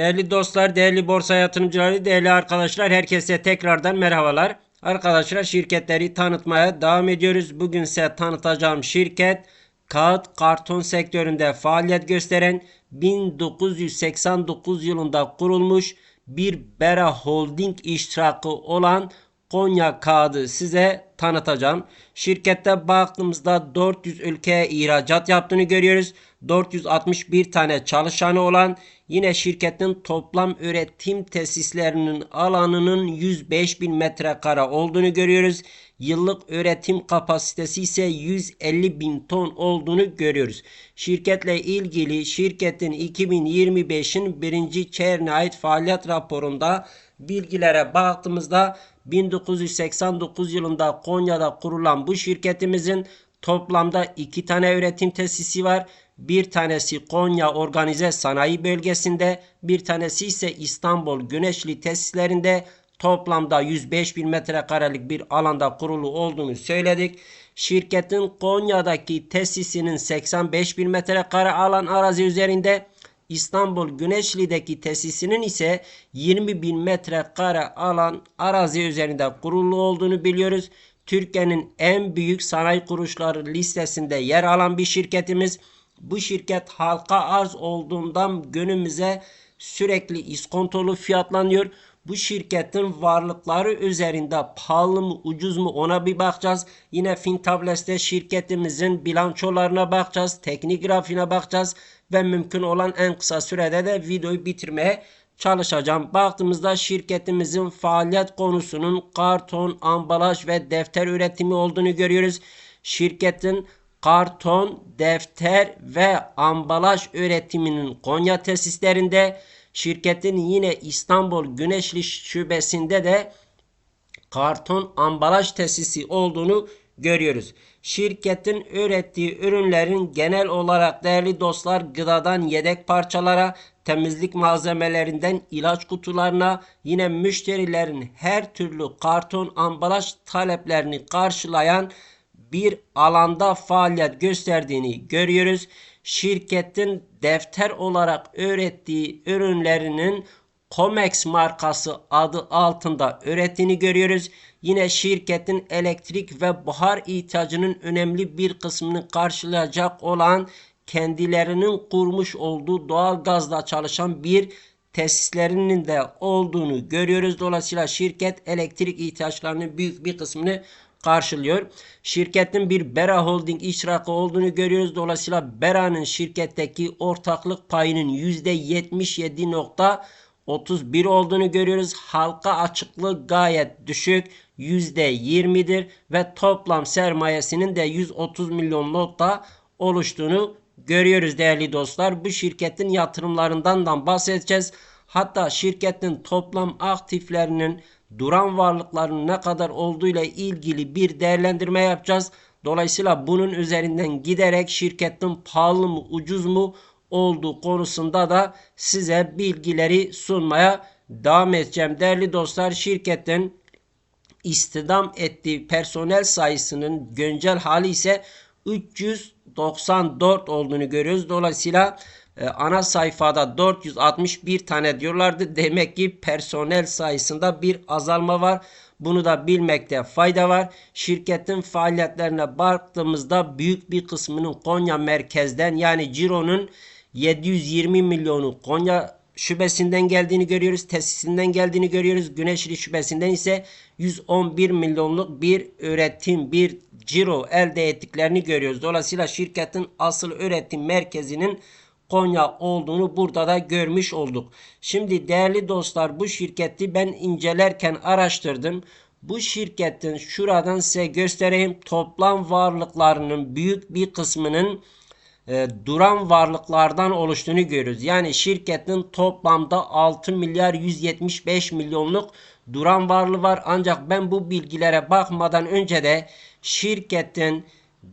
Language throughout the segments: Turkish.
Değerli dostlar, değerli borsa yatırımcıları, değerli arkadaşlar, herkese tekrardan merhabalar. Arkadaşlar şirketleri tanıtmaya devam ediyoruz. Bugün size tanıtacağım şirket kağıt karton sektöründe faaliyet gösteren 1989 yılında kurulmuş bir Bera Holding iştirakı olan Konya kağıdı size tanıtacağım. Şirkette baktığımızda 400 ülkeye ihracat yaptığını görüyoruz. 461 tane çalışanı olan yine şirketin toplam üretim tesislerinin alanının 105 bin metrekare olduğunu görüyoruz. Yıllık üretim kapasitesi ise 150 bin ton olduğunu görüyoruz. Şirketle ilgili şirketin 2025'in birinci çeyreğine ait faaliyet raporunda bilgilere baktığımızda 1989 yılında Konya'da kurulan bu şirketimizin toplamda iki tane üretim tesisi var. Bir tanesi Konya Organize Sanayi Bölgesi'nde, bir tanesi ise İstanbul Güneşli tesislerinde toplamda 105 bin metrekarelik bir alanda kurulu olduğunu söyledik. Şirketin Konya'daki tesisinin 85 bin metrekare alan arazi üzerinde İstanbul Güneşli'deki tesisinin ise 20 bin metrekare alan arazi üzerinde kurulu olduğunu biliyoruz. Türkiye'nin en büyük sanayi kuruluşları listesinde yer alan bir şirketimiz. Bu şirket halka arz olduğundan günümüze sürekli iskontolu fiyatlanıyor. Bu şirketin varlıkları üzerinde pahalı mı ucuz mu ona bir bakacağız. Yine Fintables'te şirketimizin bilançolarına bakacağız. Teknik grafiğine bakacağız. Ve mümkün olan en kısa sürede de videoyu bitirmeye çalışacağım. Baktığımızda şirketimizin faaliyet konusunun karton, ambalaj ve defter üretimi olduğunu görüyoruz. Şirketin karton, defter ve ambalaj üretiminin Konya tesislerinde şirketin yine İstanbul Güneşli şubesinde de karton ambalaj tesisi olduğunu görüyoruz. Şirketin ürettiği ürünlerin genel olarak değerli dostlar gıdadan yedek parçalara, temizlik malzemelerinden ilaç kutularına, yine müşterilerin her türlü karton ambalaj taleplerini karşılayan bir alanda faaliyet gösterdiğini görüyoruz. Şirketin defter olarak ürettiği ürünlerinin Comex markası adı altında ürettiğini görüyoruz. Yine şirketin elektrik ve buhar ihtiyacının önemli bir kısmını karşılayacak olan kendilerinin kurmuş olduğu doğal gazla çalışan bir tesislerinin de olduğunu görüyoruz. Dolayısıyla şirket elektrik ihtiyaçlarının büyük bir kısmını karşılıyor. Şirketin bir Bera Holding iştirakı olduğunu görüyoruz. Dolayısıyla Bera'nın şirketteki ortaklık payının %77.31 olduğunu görüyoruz. Halka açıklığı gayet düşük. %20'dir ve toplam sermayesinin de 130 milyon notta oluştuğunu görüyoruz değerli dostlar. Bu şirketin yatırımlarından da bahsedeceğiz. Hatta şirketin toplam aktiflerinin duran varlıkların ne kadar olduğu ile ilgili bir değerlendirme yapacağız. Dolayısıyla bunun üzerinden giderek şirketin pahalı mı ucuz mu olduğu konusunda da size bilgileri sunmaya devam edeceğim. Değerli dostlar şirketin istihdam ettiği personel sayısının güncel hali ise 394 olduğunu görüyoruz. Dolayısıyla e, ana sayfada 461 tane diyorlardı. Demek ki personel sayısında bir azalma var. Bunu da bilmekte fayda var. Şirketin faaliyetlerine baktığımızda büyük bir kısmının Konya merkezden yani Ciro'nun 720 milyonu Konya şubesinden geldiğini görüyoruz. Tesisinden geldiğini görüyoruz. Güneşli şubesinden ise 111 milyonluk bir üretim, bir ciro elde ettiklerini görüyoruz. Dolayısıyla şirketin asıl üretim merkezinin Konya olduğunu burada da görmüş olduk. Şimdi değerli dostlar bu şirketi ben incelerken araştırdım. Bu şirketin şuradan size göstereyim toplam varlıklarının büyük bir kısmının e, duran varlıklardan oluştuğunu görüyoruz. Yani şirketin toplamda 6 milyar 175 milyonluk duran varlığı var. Ancak ben bu bilgilere bakmadan önce de şirketin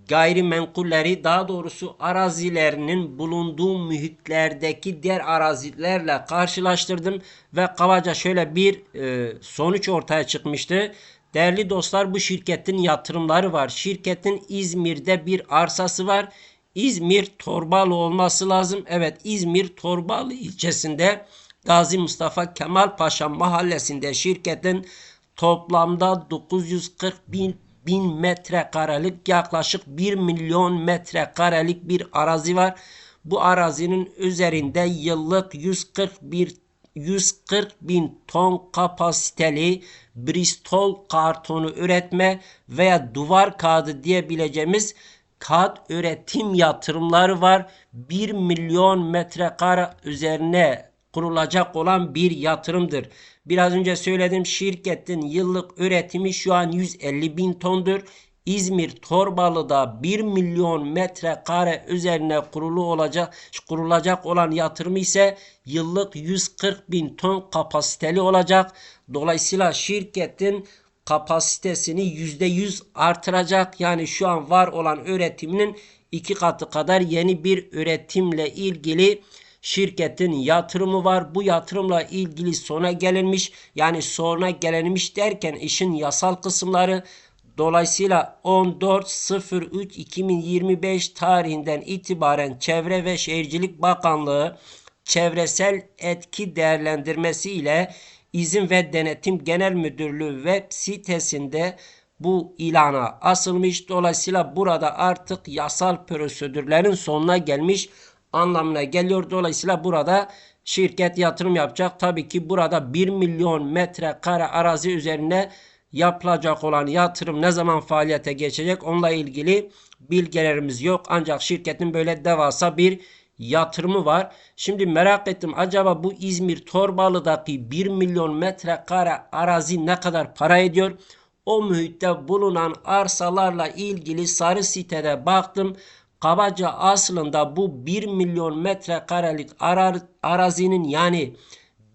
gayrimenkulleri daha doğrusu arazilerinin bulunduğu mühitlerdeki diğer arazilerle karşılaştırdım ve kabaca şöyle bir e, sonuç ortaya çıkmıştı. Değerli dostlar bu şirketin yatırımları var. Şirketin İzmir'de bir arsası var. İzmir Torbalı olması lazım. Evet İzmir Torbalı ilçesinde Gazi Mustafa Kemal Paşa mahallesinde şirketin toplamda 940 bin, bin metrekarelik yaklaşık 1 milyon metrekarelik bir arazi var. Bu arazinin üzerinde yıllık 141 140 bin ton kapasiteli Bristol kartonu üretme veya duvar kağıdı diyebileceğimiz kağıt üretim yatırımları var. 1 milyon metrekare üzerine kurulacak olan bir yatırımdır. Biraz önce söyledim şirketin yıllık üretimi şu an 150 bin tondur. İzmir Torbalı'da 1 milyon metrekare üzerine kurulu olacak kurulacak olan yatırım ise yıllık 140 bin ton kapasiteli olacak. Dolayısıyla şirketin kapasitesini %100 artıracak. Yani şu an var olan üretiminin iki katı kadar yeni bir üretimle ilgili şirketin yatırımı var. Bu yatırımla ilgili sona gelinmiş. Yani sona gelinmiş derken işin yasal kısımları Dolayısıyla 14.03.2025 tarihinden itibaren Çevre ve Şehircilik Bakanlığı çevresel etki değerlendirmesi ile İzin ve Denetim Genel Müdürlüğü web sitesinde bu ilana asılmış. Dolayısıyla burada artık yasal prosedürlerin sonuna gelmiş anlamına geliyor. Dolayısıyla burada şirket yatırım yapacak. Tabii ki burada 1 milyon metrekare arazi üzerine yapılacak olan yatırım ne zaman faaliyete geçecek onunla ilgili bilgilerimiz yok. Ancak şirketin böyle devasa bir yatırımı var. Şimdi merak ettim acaba bu İzmir Torbalı'daki 1 milyon metrekare arazi ne kadar para ediyor? O mühitte bulunan arsalarla ilgili sarı sitede baktım. Kabaca aslında bu 1 milyon metrekarelik arazinin yani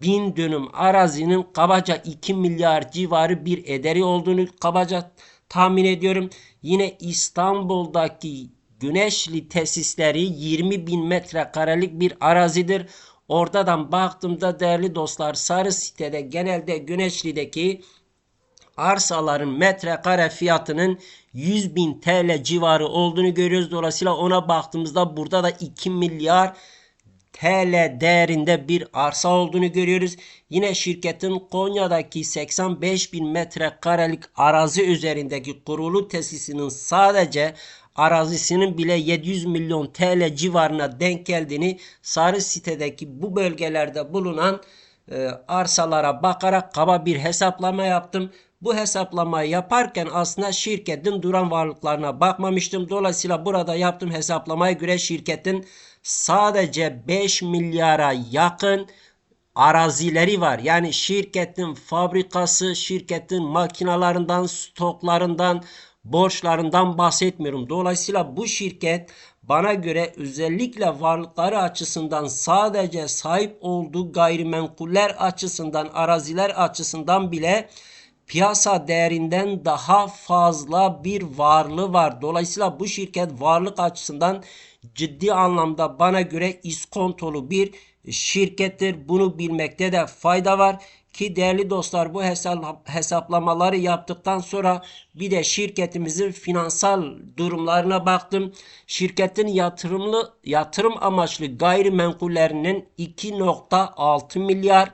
bin dönüm arazinin kabaca 2 milyar civarı bir ederi olduğunu kabaca tahmin ediyorum. Yine İstanbul'daki Güneşli tesisleri 20 bin metrekarelik bir arazidir. Oradan baktığımda değerli dostlar sarı sitede genelde Güneşli'deki arsaların metrekare fiyatının 100 bin TL civarı olduğunu görüyoruz. Dolayısıyla ona baktığımızda burada da 2 milyar TL değerinde bir arsa olduğunu görüyoruz. Yine şirketin Konya'daki 85 bin metrekarelik arazi üzerindeki kurulu tesisinin sadece arazisinin bile 700 milyon TL civarına denk geldiğini sarı sitedeki bu bölgelerde bulunan e, arsalara bakarak kaba bir hesaplama yaptım. Bu hesaplamayı yaparken aslında şirketin duran varlıklarına bakmamıştım. Dolayısıyla burada yaptığım hesaplamaya göre şirketin sadece 5 milyara yakın arazileri var. Yani şirketin fabrikası, şirketin makinalarından, stoklarından, borçlarından bahsetmiyorum. Dolayısıyla bu şirket bana göre özellikle varlıkları açısından sadece sahip olduğu gayrimenkuller açısından, araziler açısından bile piyasa değerinden daha fazla bir varlığı var. Dolayısıyla bu şirket varlık açısından ciddi anlamda bana göre iskontolu bir şirkettir. Bunu bilmekte de fayda var. Ki değerli dostlar bu hesap, hesaplamaları yaptıktan sonra bir de şirketimizin finansal durumlarına baktım. Şirketin yatırımlı yatırım amaçlı gayrimenkullerinin 2.6 milyar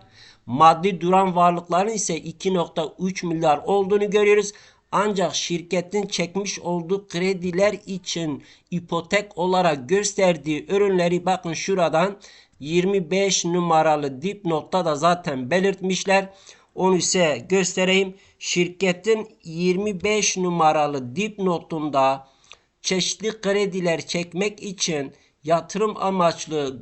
maddi duran varlıkların ise 2.3 milyar olduğunu görüyoruz. Ancak şirketin çekmiş olduğu krediler için ipotek olarak gösterdiği ürünleri bakın şuradan 25 numaralı dipnotta da zaten belirtmişler. Onu ise göstereyim. Şirketin 25 numaralı dipnotunda çeşitli krediler çekmek için yatırım amaçlı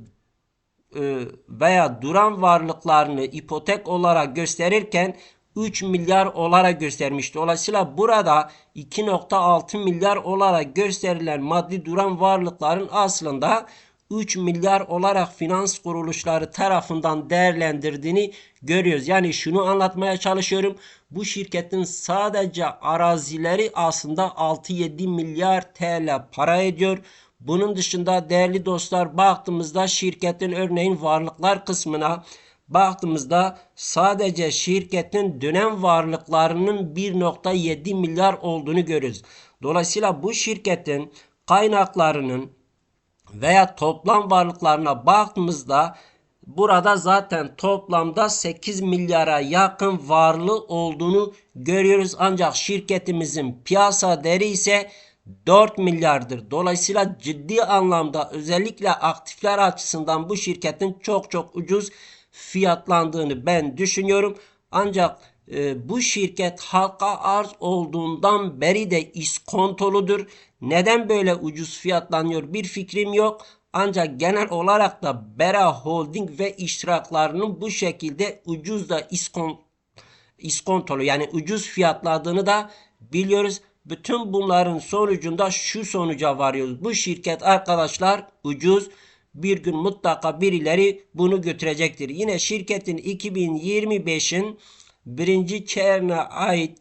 veya duran varlıklarını ipotek olarak gösterirken 3 milyar olarak göstermişti. Dolayısıyla burada 2.6 milyar olarak gösterilen maddi duran varlıkların aslında 3 milyar olarak finans kuruluşları tarafından değerlendirdiğini görüyoruz. Yani şunu anlatmaya çalışıyorum. Bu şirketin sadece arazileri aslında 6-7 milyar TL para ediyor. Bunun dışında değerli dostlar baktığımızda şirketin örneğin varlıklar kısmına baktığımızda sadece şirketin dönem varlıklarının 1.7 milyar olduğunu görüyoruz. Dolayısıyla bu şirketin kaynaklarının veya toplam varlıklarına baktığımızda Burada zaten toplamda 8 milyara yakın varlığı olduğunu görüyoruz. Ancak şirketimizin piyasa değeri ise 4 milyardır. Dolayısıyla ciddi anlamda özellikle aktifler açısından bu şirketin çok çok ucuz fiyatlandığını ben düşünüyorum. Ancak e, bu şirket halka arz olduğundan beri de iskontoludur. Neden böyle ucuz fiyatlanıyor bir fikrim yok. Ancak genel olarak da Bera Holding ve iştiraklarının bu şekilde ucuz da iskon, iskontolu yani ucuz fiyatladığını da biliyoruz. Bütün bunların sonucunda şu sonuca varıyoruz. Bu şirket arkadaşlar ucuz bir gün mutlaka birileri bunu götürecektir. Yine şirketin 2025'in birinci çeyreğine ait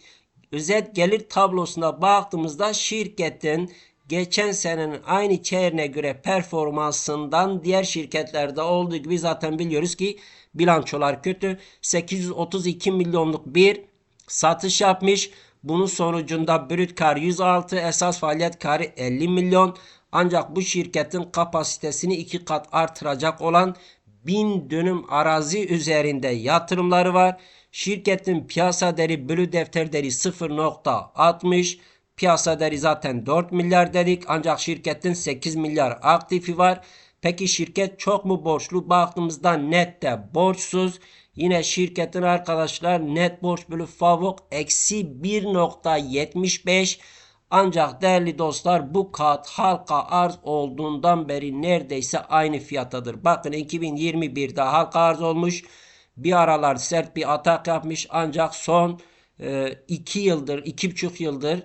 özet gelir tablosuna baktığımızda şirketin geçen senenin aynı çeyreğine göre performansından diğer şirketlerde olduğu gibi zaten biliyoruz ki bilançolar kötü. 832 milyonluk bir satış yapmış. Bunun sonucunda brüt kar 106, esas faaliyet karı 50 milyon. Ancak bu şirketin kapasitesini iki kat artıracak olan 1000 dönüm arazi üzerinde yatırımları var. Şirketin piyasa değeri bölü defter değeri 0.60. Piyasa değeri zaten 4 milyar dedik. Ancak şirketin 8 milyar aktifi var. Peki şirket çok mu borçlu? Baktığımızda nette borçsuz. Yine şirketin arkadaşlar net borç bölü favok eksi 1.75. Ancak değerli dostlar bu kat halka arz olduğundan beri neredeyse aynı fiyatadır. Bakın 2021'de halka arz olmuş. Bir aralar sert bir atak yapmış ancak son 2 e, yıldır 2,5 yıldır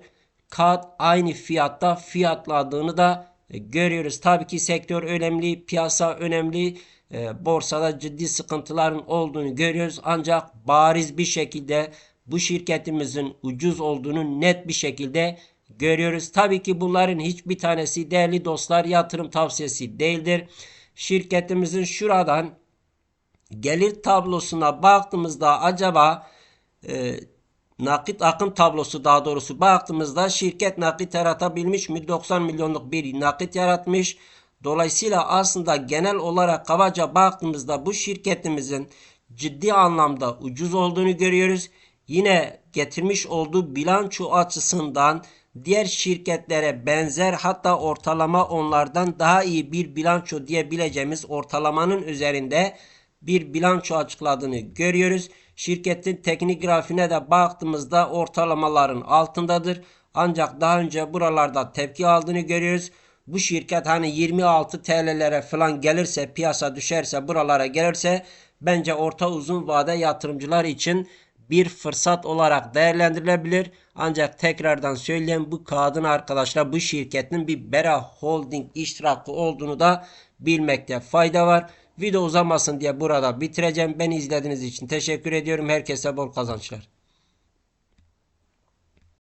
kat aynı fiyatta fiyatladığını da e, görüyoruz. Tabii ki sektör önemli, piyasa önemli. E, borsada ciddi sıkıntıların olduğunu görüyoruz. Ancak bariz bir şekilde bu şirketimizin ucuz olduğunu net bir şekilde görüyoruz. Tabii ki bunların hiçbir tanesi değerli dostlar yatırım tavsiyesi değildir. Şirketimizin şuradan gelir tablosuna baktığımızda acaba e, nakit akım tablosu daha doğrusu baktığımızda şirket nakit yaratabilmiş mi? 90 milyonluk bir nakit yaratmış. Dolayısıyla aslında genel olarak kabaca baktığımızda bu şirketimizin ciddi anlamda ucuz olduğunu görüyoruz. Yine getirmiş olduğu bilanço açısından diğer şirketlere benzer hatta ortalama onlardan daha iyi bir bilanço diyebileceğimiz ortalamanın üzerinde bir bilanço açıkladığını görüyoruz. Şirketin teknik grafiğine de baktığımızda ortalamaların altındadır. Ancak daha önce buralarda tepki aldığını görüyoruz. Bu şirket hani 26 TL'lere falan gelirse piyasa düşerse buralara gelirse bence orta uzun vade yatırımcılar için bir fırsat olarak değerlendirilebilir. Ancak tekrardan söyleyeyim bu kadın arkadaşlar bu şirketin bir Bera Holding iştirakı olduğunu da bilmekte fayda var. Video uzamasın diye burada bitireceğim. Beni izlediğiniz için teşekkür ediyorum. Herkese bol kazançlar.